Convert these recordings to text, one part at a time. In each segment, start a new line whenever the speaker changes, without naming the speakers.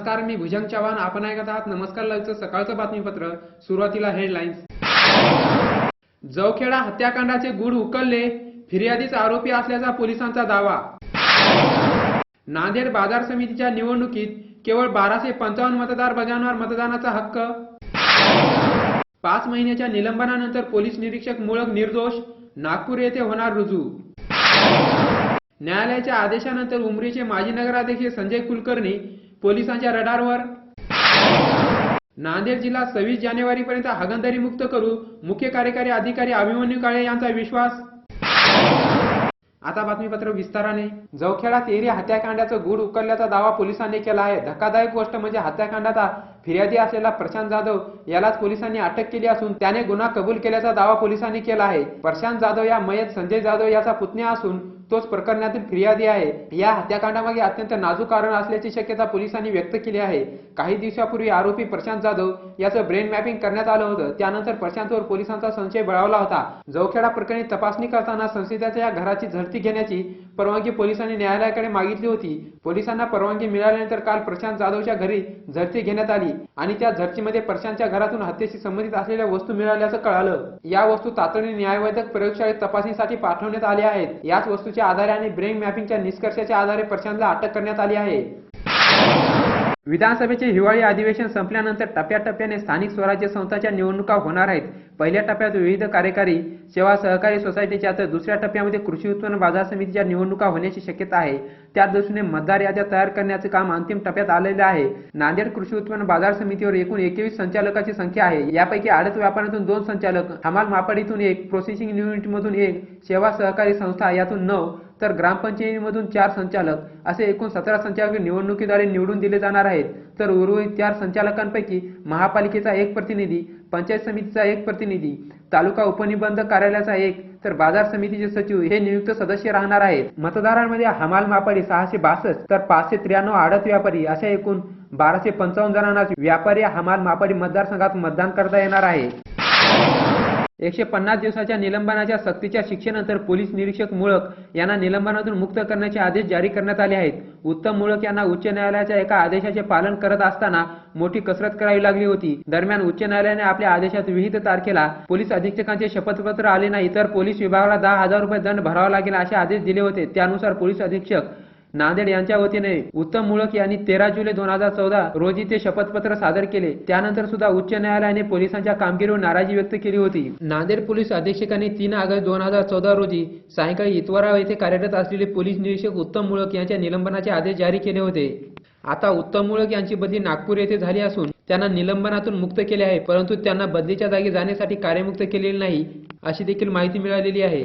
नमस्कार मी भुजंग चव्हाण. आपण ऐकत आहात नमस्कार लाईव्हचं सकाळचं बातमीपत्र. सुरुवातीला हेडलाईन्स जवखेडा हत्याकांडाचे गुढ उकलले. फिर्यादीच आरोपी असल्याचा पोलिसांचा दावा. नांदेड बाजार समितीच्या निवडणुकीत केवळ बाराशे पंचावन्न मतदार बजावणार मतदानाचा हक्क. पाच महिन्याच्या निलंबनानंतर पोलीस निरीक्षक मुळक निर्दोष. नागपूर येथे होणार रुजू. न्यायालयाच्या आदेशानंतर उमरीचे माजी नगराध्यक्ष संजय कुलकर्णी पोलिसांच्या रडारवर. नांदेड जिल्हा सव्वीस जानेवारी पर्यंत हागणदारी मुक्त करू मुख्य कार्यकारी अधिकारी अभिमन्यू काळे यांचा विश्वास. आता बातमीपत्र विस्ताराने. जवखेडा तेरी हत्याकांडाचं गुढ उकलल्याचा दावा पोलिसांनी केला आहे. धक्कादायक गोष्ट म्हणजे हत्याकांडाचा फिर्यादी असलेला प्रशांत जाधव यालाच पोलिसांनी अटक केली असून त्याने गुन्हा कबूल केल्याचा दावा पोलिसांनी केला आहे. प्रशांत जाधव या मयत संजय जाधव याचा पुतण्या असून तोच प्रकरणातील फिर्यादी आहे. या हत्याकांडामागे अत्यंत नाजूक कारण असल्याची शक्यता पोलिसांनी व्यक्त केली आहे. काही दिवसापूर्वी आरोपी प्रशांत जाधव याचं ब्रेन मॅपिंग करण्यात आलं होतं. त्यानंतर प्रशांतवर पोलिसांचा संशय बळावला होता. जवखेडा प्रकरणी तपासणी करताना संशयिताच्या या घराची झडती घेण्याची परवानगी पोलिसांनी न्यायालयाकडे मागितली होती. पोलिसांना परवानगी मिळाल्यानंतर काल प्रशांत जाधवच्या घरी झडती घेण्यात आली आणि त्या झडतीमध्ये प्रशांतच्या घरातून हत्येशी संबंधित असलेल्या वस्तू मिळाल्याचं कळालं. या वस्तू तातडीने न्यायवैद्यक प्रयोगशाळेत तपासणीसाठी पाठवण्यात आल्या आहेत. याच वस्तूच्या आधारे आणि ब्रेन मॅपिंगच्या निष्कर्षाच्या आधारे प्रशांतला अटक करण्यात आली आहे. विधानसभेचे हिवाळी अधिवेशन संपल्यानंतर टप्प्याटप्प्याने स्थानिक स्वराज्य संस्थांच्या निवडणुका होणार आहेत. पहिल्या टप्प्यात विविध कार्यकारी सेवा सहकारी सोसायटीच्या तर दुसऱ्या टप्प्यामध्ये कृषी उत्पन्न बाजार समितीच्या निवडणुका होण्याची शक्यता आहे. त्या दृष्टीने मतदार याद्या तयार करण्याचे काम अंतिम टप्प्यात आलेले आहे. नांदेड कृषी उत्पन्न बाजार समितीवर एकूण एकवीस संचालकाची संख्या आहे. यापैकी आडत व्यापारातून दोन संचालक हमाल मापाडीतून एक प्रोसेसिंग युनिटमधून एक सेवा सहकारी संस्था यातून नऊ तर ग्रामपंचायतीमधून चार संचालक असे एकूण सतरा संचालक निवडणुकीद्वारे निवडून दिले जाणार आहेत. तर उर्वरित चार संचालकांपैकी महापालिकेचा एक प्रतिनिधी पंचायत समितीचा एक प्रतिनिधी तालुका उपनिबंधक कार्यालयाचा एक तर बाजार समितीचे सचिव हे नियुक्त सदस्य राहणार आहेत. मतदारांमध्ये हमाल मापाडी सहाशे बासष्ट तर पाचशे त्र्याण्णव आडत व्यापारी अशा एकूण बाराशे पंचावन्न जणांना व्यापारी हमाल मापाडी मतदारसंघात मतदान करता येणार आहे. एकशे पन्नास दिवसाच्या निलंबनाच्या सक्तीच्या शिक्षेनंतर पोलीस निरीक्षक मुळक यांना निलंबनातून मुक्त करण्याचे आदेश जारी करण्यात आले आहेत. उत्तम मुळक यांना उच्च न्यायालयाच्या एका आदेशाचे पालन करत असताना मोठी कसरत करावी लागली होती. दरम्यान उच्च न्यायालयाने आपल्या आदेशात विहित तारखेला पोलीस अधीक्षकांचे शपथपत्र आले नाही तर पोलीस विभागाला दहा हजार रुपये दंड भरावा लागेल असे आदेश दिले होते. त्यानुसार पोलीस अधीक्षक नांदेड यांच्या वतीने उत्तम मुळक यांनी तेरा जुलै दोन हजार चौदा रोजी ते शपथपत्र सादर केले. त्यानंतर सुद्धा उच्च न्यायालयाने पोलिसांच्या कामगिरीवर नाराजी व्यक्त केली होती. नांदेड पोलीस अधीक्षकांनी तीन ऑगस्ट दोन हजार चौदा रोजी सायंकाळी इतवारा येथे कार्यरत असलेले पोलीस निरीक्षक उत्तम मुळक यांच्या निलंबनाचे आदेश जारी केले होते. आता उत्तम मुळक यांची बदली नागपूर येथे झाली असून त्यांना निलंबनातून मुक्त केले आहे परंतु त्यांना बदलीच्या जागी जाण्यासाठी कार्यमुक्त केलेले नाही अशी देखील माहिती मिळालेली आहे.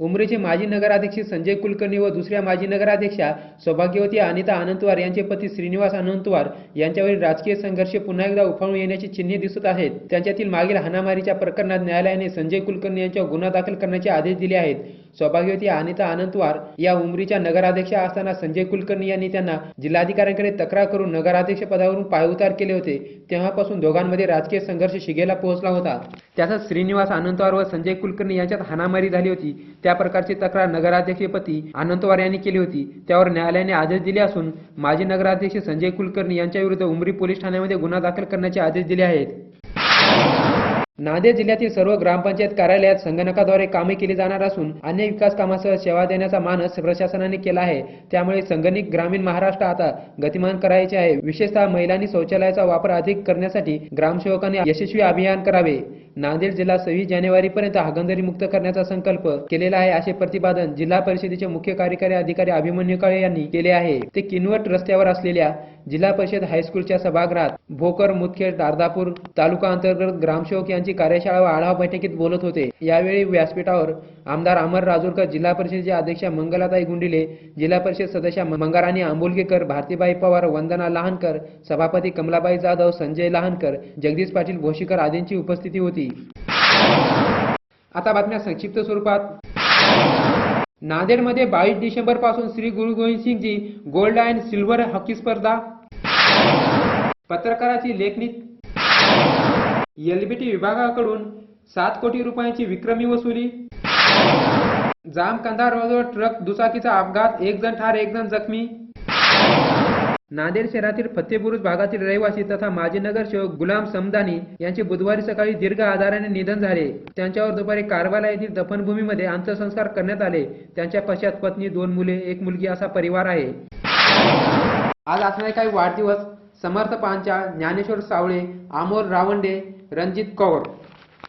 उमरेचे माजी नगराध्यक्ष संजय कुलकर्णी व दुसऱ्या माजी नगराध्यक्षा सौभाग्यवती अनिता अनंतवार यांचे पती श्रीनिवास अनंतवार यांच्यावरील राजकीय संघर्ष पुन्हा एकदा उफाळून येण्याची चिन्हे दिसत आहेत. त्यांच्यातील मागील हाणामारीच्या प्रकरणात न्यायालयाने संजय कुलकर्णी यांच्यावर गुन्हा दाखल करण्याचे आदेश दिले आहेत. सौभाग्यवती अनिता अनंतवार या उमरीच्या नगराध्यक्षा असताना संजय कुलकर्णी यांनी त्यांना जिल्हाधिकाऱ्यांकडे तक्रार करून नगराध्यक्ष पदावरून पायउतार केले होते. तेव्हापासून दोघांमध्ये राजकीय संघर्ष शिगेला पोहोचला होता. त्यातच श्रीनिवास अनंतवार व संजय कुलकर्णी यांच्यात हाणामारी झाली होती. त्या प्रकारची तक्रार नगराध्यक्षपती अनंतवार यांनी केली होती. त्यावर न्यायालयाने आदेश दिले असून माजी नगराध्यक्ष संजय कुलकर्णी यांच्या विरुद्ध उमरी पोलीस ठाण्यामध्ये गुन्हा दाखल करण्याचे आदेश दिले आहेत. नांदेड जिल्ह्यातील सर्व ग्रामपंचायत कार्यालयात संगणकाद्वारे कामे केली जाणार असून अन्य विकास कामासह सेवा देण्याचा मानस प्रशासनाने केला आहे. त्यामुळे संगणिक ग्रामीण महाराष्ट्र आता गतिमान करायचे आहे. विशेषतः महिलांनी शौचालयाचा वापर अधिक करण्यासाठी ग्रामसेवकांनी यशस्वी अभियान करावे. नांदेड जिल्हा सव्वीस जानेवारीपर्यंत हागंदरी मुक्त करण्याचा संकल्प केलेला आहे असे प्रतिपादन जिल्हा परिषदेचे मुख्य कार्यकारी अधिकारी अभिमन्यू काळे यांनी केले आहे. ते किनवट रस्त्यावर असलेल्या जिल्हा परिषद हायस्कूलच्या सभागृहात भोकर मुदखेड दारदापूर तालुका अंतर्गत ग्रामसेवक यांची कार्यशाळा व आढावा बैठकीत बोलत होते. यावेळी व्यासपीठावर आमदार अमर राजूरकर जिल्हा परिषदेच्या अध्यक्षा मंगलाताई गुंडिले जिल्हा परिषद सदस्या मंगाराणी आंबोलगेकर भारतीबाई पवार वंदना लहानकर सभापती कमलाबाई जाधव संजय लहानकर जगदीश पाटील भोशीकर आदींची उपस्थिती होती. आता बातम्या संक्षिप्त स्वरूपात. नांदेडमध्ये बावीस डिसेंबरपासून Shri Guru Gobind Singhji gold and silver hockey स्पर्धा. पत्रकाराची लेखणी एलबीटी विभागाकडून सात कोटी रुपयांची विक्रमी वसुली. जाम कंधार रोडवर ट्रक दुचाकीचा अपघात एक जण ठार एक जण जखमी. नांदेड शहरातील फतेबुरुज भागातील रहिवासी तथा माजी नगरसेवक गुलाम समदानी यांचे बुधवारी सकाळी दीर्घ आजाराने निधन झाले. त्यांच्यावर दुपारी कारवाला येथील दफनभूमीमध्ये अंत्यसंस्कार करण्यात आले. त्यांच्या पश्चात पत्नी दोन मुले एक मुलगी असा परिवार आहे. आज असणारे काही वाढदिवस समर्थ पांचा ज्ञानेश्वर सावळे आमोर रावंडे रणजित कौर.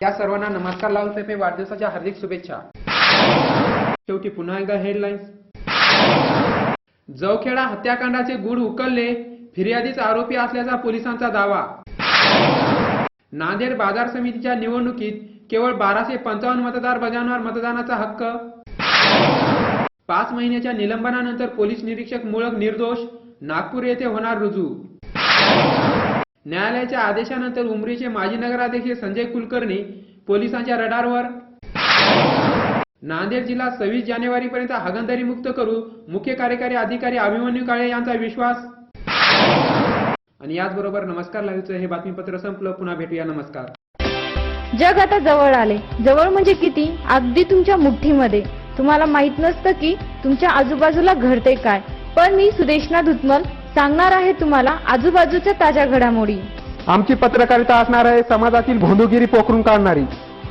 या सर्वांना नमस्कार. लावून वाढदिवसाच्या हार्दिक शुभेच्छा. शेवटी पुन्हा एकदा हेडलाईन्स जवखेडा हत्याकांडाचे गुढ उकलले फिर्यादीच आरोपी असल्याचा पोलिसांचा दावा. नांदेड बाजार समितीच्या निवडणुकीत केवळ बाराशे पंचावन्न मतदार बजावणार मतदानाचा हक्क. पाच महिन्याच्या निलंबनानंतर पोलीस निरीक्षक मुळक निर्दोष नागपूर येथे होणार रुजू. न्यायालयाच्या आदेशानंतर उमरीचे माजी नगराध्यक्ष संजय कुलकर्णी पोलिसांच्या रडारवर नांदेड जिल्हा सव्वीस जानेवारीपर्यंत हागंदारी मुक्त करू. मुख्य कार्यकारी अधिकारी अभिमन्यू काळे यांचा विश्वास. आणि याचबरोबर नमस्कार लाईव्हचं हे बातमीपत्र संपलं. पुन्हा भेटूया. नमस्कार.
जग आता जवळ आले. जवळ म्हणजे किती? अगदी तुमच्या मुठ्ठीमध्ये. तुम्हाला माहीत नसतं की तुमच्या आजूबाजूला घडते काय. पण मी सुदेशना धुतमल सांगणार आहे तुम्हाला आजूबाजूच्या ताज्या घडामोडी.
आमची पत्रकारिता असणार आहे समाजातील भोंदूगिरी पोखरून काढणारी.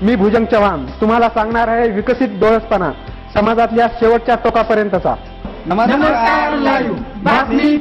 मी भुजंग चव्हाण. तुम्हाला सांगणार आहे विकसित डोळसपणा. समाजातल्या शेवटच्या टोकापर्यंतचा.
नमस्कार